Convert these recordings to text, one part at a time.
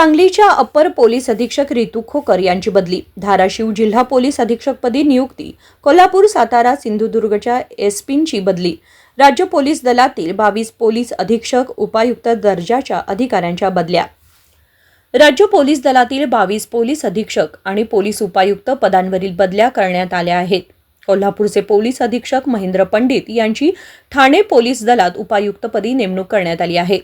सांगलीच्या upper police अधीक्षक रितू खोकर यांची बदली. धाराशिव जिल्हा पोलीस अधीक्षकपदी नियुक्ती. कोल्हापूर सातारा सिंधुदुर्गच्या एसपींची बदली. राज्य पोलीस दलातील बावीस पोलीस अधीक्षक उपायुक्त दर्जाच्या अधिकाऱ्यांच्या बदल्या. राज्य पोलीस दलातील बावीस पोलीस अधीक्षक आणि पोलीस उपायुक्त पदांवरील बदल्या करण्यात आल्या आहेत. कोल्हापूरचे पोलीस अधीक्षक महेंद्र पंडित यांची ठाणे पोलीस दलात उपायुक्तपदी नेमणूक करण्यात आली आहे.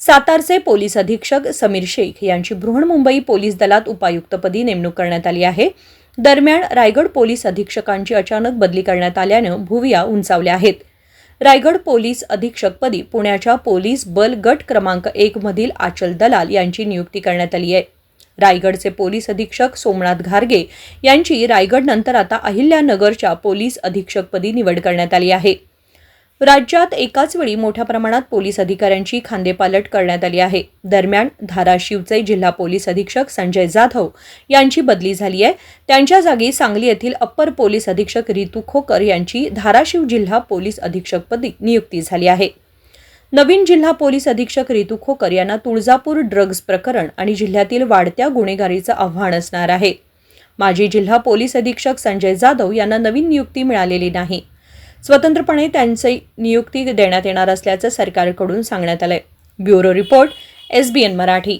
सातारचे पोलीस अधीक्षक समीर शेख यांची बृहन्मुंबई पोलीस दलात उपायुक्तपदी नेमणूक करण्यात आली आहे. दरम्यान रायगड पोलीस अधीक्षकांची अचानक बदली करण्यात आल्यानं भुविया उंचावल्या आहेत. रायगड पोलीस अधीक्षकपदी पुण्याच्या पोलीस बल गट क्रमांक एक मधील आचल दलाल यांची नियुक्ती करण्यात आली आहे. रायगडचे पोलीस अधीक्षक सोमनाथ घारगे यांची रायगडनंतर आता अहिल्यानगरच्या पोलीस अधीक्षकपदी निवड करण्यात आली आहे. राज्यात एकाच वेळी मोठ्या प्रमाणात पोलीस अधिकाऱ्यांची खांदेपालट करण्यात आली आहे. दरम्यान धाराशिवचे जिल्हा पोलीस अधीक्षक संजय जाधव यांची बदली झाली आहे. त्यांच्या जागी सांगली येथील अप्पर पोलीस अधीक्षक रितू खोकर यांची धाराशिव जिल्हा पोलीस अधीक्षकपदी नियुक्ती झाली आहे. नवीन जिल्हा पोलीस अधीक्षक रितू खोकर यांना तुळजापूर ड्रग्ज प्रकरण आणि जिल्ह्यातील वाढत्या गुन्हेगारीचं आव्हान असणार आहे. माजी जिल्हा पोलीस अधीक्षक संजय जाधव यांना नवीन नियुक्ती मिळालेली नाही. स्वतंत्रपणे त्यांची नियुक्ती देण्यात येणार असल्याचं सरकारकडून सांगण्यात आलंय. Bureau report SBN Marathi.